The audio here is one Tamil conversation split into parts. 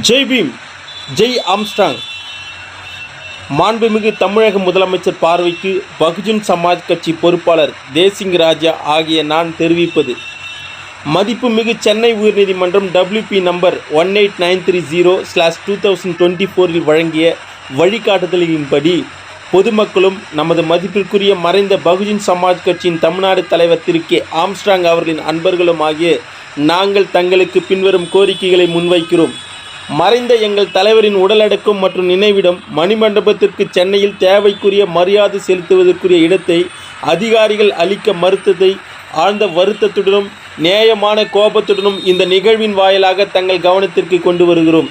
ஜெய் பீம் ஜெய் ஆம்ஸ்டாங். மாண்புமிகு தமிழக முதலமைச்சர் பார்வைக்கு பகுஜன் சமாஜ் கட்சி பொறுப்பாளர் தேசிங் ராஜா ஆகிய நான் தெரிவிப்பது. மதிப்புமிகு சென்னை உயர்நீதிமன்றம் WP number one eight nine three zero slash two thousand twenty ஃபோரில் வழங்கிய வழிகாட்டுதலின்படி பொதுமக்களும் நமது மதிப்பிற்குரிய மறைந்த பகுஜன் சமாஜ் கட்சியின் தமிழ்நாடு தலைவர் திரு கே ஆம்ஸ்டாங் அவர்களின் அன்பர்களும் ஆகிய நாங்கள் தங்களுக்கு பின்வரும் கோரிக்கைகளை முன்வைக்கிறோம். மறைந்த எங்கள் தலைவரின் உடலடக்கம் மற்றும் நினைவிடம் மணிமண்டபத்திற்கு சென்னையில் தேவைக்குரிய மரியாதை செலுத்துவதற்குரிய இடத்தை அதிகாரிகள் அளிக்க மறுத்ததை ஆழ்ந்த வருத்தத்துடனும் நியாயமான கோபத்துடனும் இந்த நிகழ்வின் வாயிலாக தங்கள் கவனத்திற்கு கொண்டு வருகிறோம்.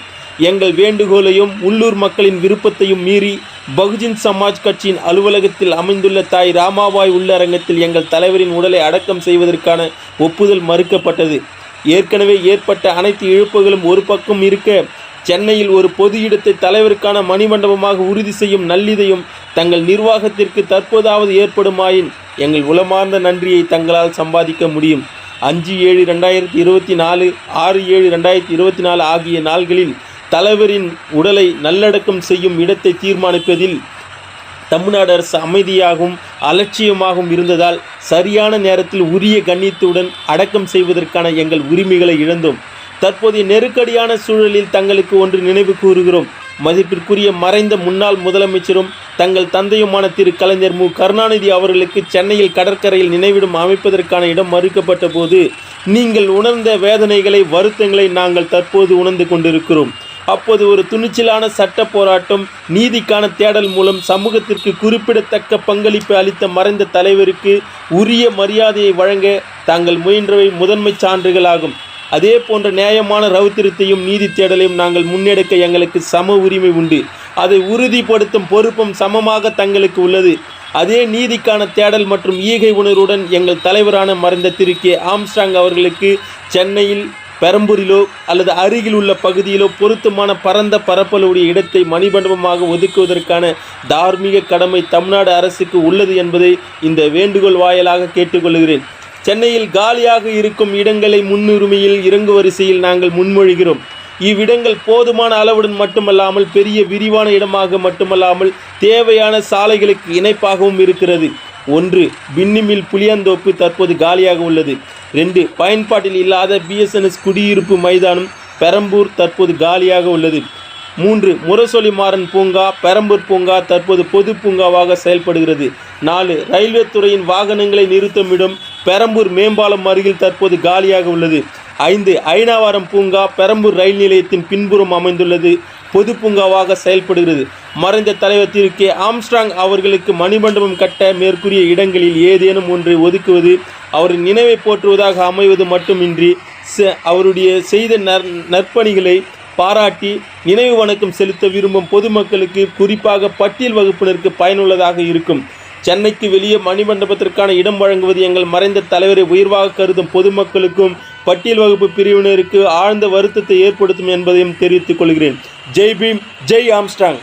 எங்கள் வேண்டுகோளையும் உள்ளூர் மக்களின் விருப்பத்தையும் மீறி பகுஜன் சமாஜ் கட்சியின் அலுவலகத்தில் அமைந்துள்ள தாய் ராமாபாய் உள்ளரங்கத்தில் எங்கள் தலைவரின் உடலை அடக்கம் செய்வதற்கான ஒப்புதல் மறுக்கப்பட்டது. ஏற்கனவே ஏற்பட்ட அனைத்து இழப்புகளும் ஒரு பக்கம் இருக்க சென்னையில் ஒரு பொது இடத்தை தலைவருக்கான மணிமண்டபமாக உறுதி செய்யும் நல்லிதையும் தங்கள் நிர்வாகத்திற்கு தற்போதாவது ஏற்படுமாயின் எங்கள் உளமார்ந்த நன்றியை தங்களால் சம்பாதிக்க முடியும். அஞ்சு ஏழு ரெண்டாயிரத்தி இருபத்தி நாலு ஆறு ஏழு ரெண்டாயிரத்தி இருபத்தி நாலு ஆகிய நாள்களில் தலைவரின் உடலை நல்லடக்கம் செய்யும் இடத்தை தீர்மானிப்பதில் தமிழ்நாடு அரசு அமைதியாகவும் அலட்சியமாகவும் இருந்ததால் சரியான நேரத்தில் உரிய கண்ணியத்துடன் அடக்கம் செய்வதற்கான எங்கள் உரிமைகளை இழந்தோம். தற்போதைய நெருக்கடியான சூழலில் தங்களுக்கு ஒன்று நினைவு கூறுகிறோம். மதிப்பிற்குரிய மறைந்த முன்னாள் முதலமைச்சரும் தங்கள் தந்தையுமான திரு. கலைஞர் மு. கருணாநிதி அவர்களுக்கு சென்னையில் கடற்கரையில் நினைவிடம் அமைப்பதற்கான இடம் மறுக்கப்பட்ட போது நீங்கள் உணர்ந்த வேதனைகளை வருத்தங்களை நாங்கள் தற்போது உணர்ந்து கொண்டிருக்கிறோம். அப்போது ஒரு துணிச்சலான சட்ட போராட்டம் நீதிக்கான தேடல் மூலம் சமூகத்திற்கு குறிப்பிடத்தக்க பங்களிப்பு அளித்த மறைந்த தலைவருக்கு உரிய மரியாதையை வழங்க தாங்கள் முயன்றவை முதன்மை சான்றுகளாகும். அதே போன்ற நியாயமான ரவுத்திரத்தையும் நீதி தேடலையும் நாங்கள் முன்னெடுக்க எங்களுக்கு சம உரிமை உண்டு. அதை உறுதிப்படுத்தும் பொறுப்பும் சமமாக தங்களுக்கு உள்ளது. அதே நீதிக்கான தேடல் மற்றும் ஈகை உணர்வுடன் எங்கள் தலைவரான மறைந்த திரு கே. ஆம்ஸ்டாங் அவர்களுக்கு சென்னையில் பெரம்பூரிலோ அல்லது அருகில் உள்ள பகுதியிலோ பொருத்தமான பரந்த பரப்பலுடைய இடத்தை மணிமண்டபமாக ஒதுக்குவதற்கான தார்மீக கடமை தமிழ்நாடு அரசுக்கு உள்ளது என்பதை இந்த வேண்டுகோள் வாயிலாக கேட்டுக்கொள்கிறேன். சென்னையில் காலியாக இருக்கும் இடங்களை முன்னுரிமையில் இறங்கு வரிசையில் நாங்கள் முன்மொழிகிறோம். இவ்விடங்கள் போதுமான அளவுடன் மட்டுமல்லாமல் பெரிய விரிவான இடமாக மட்டுமல்லாமல் தேவையான சாலைகளுக்கு இணைப்பாகவும் இருக்கிறது. ஒன்று பின்னிமில் புளியந்தோப்பு தற்போது காலியாக உள்ளது. ரெண்டு பயன்பாட்டில் இல்லாத பிஎஸ்என்எஸ் குடியிருப்பு மைதானம் பெரம்பூர் தற்போது காலியாக உள்ளது. மூன்று முரசொலி மாறன் பூங்கா பெரம்பூர் பூங்கா தற்போது பொது பூங்காவாக செயல்படுகிறது. நாலு ரயில்வே துறையின் வாகனங்களை நிறுத்தும் பெரம்பூர் மேம்பாலம் அருகில் தற்போது காலியாக உள்ளது. ஐந்து ஐநாவரம் பூங்கா பெரம்பூர் ரயில் நிலையத்தின் பின்புறம் அமைந்துள்ளது. பொது பூங்காவாக செயல்படுகிறது. மறைந்த தலைவர் திரு கே. ஆம்ஸ்ட்ராங் அவர்களுக்கு மணிமண்டபம் கட்ட மேற்கூறிய இடங்களில் ஏதேனும் ஒன்றை ஒதுக்குவது அவரின் நினைவை போற்றுவதாக அமைவது மட்டுமின்றி ச- அவருடைய செய்த நற் நற்பணிகளை பாராட்டி நினைவு வணக்கம் செலுத்த விரும்பும் பொதுமக்களுக்கு குறிப்பாக பட்டியல் வகுப்பினருக்கு பயனுள்ளதாக இருக்கும். சென்னைக்கு வெளியே மணிமண்டபத்திற்கான இடம் வழங்குவது எங்கள் மறைந்த தலைவரை உயர்வாக கருதும் பொதுமக்களுக்கும் பட்டியல் வகுப்பு பிரிவினருக்கு ஆழ்ந்த வருத்தத்தை ஏற்படுத்தும் என்பதையும் தெரிவித்துக் கொள்கிறேன். ஜெய் பீம் ஜெய் ஆம்ஸ்டாங்.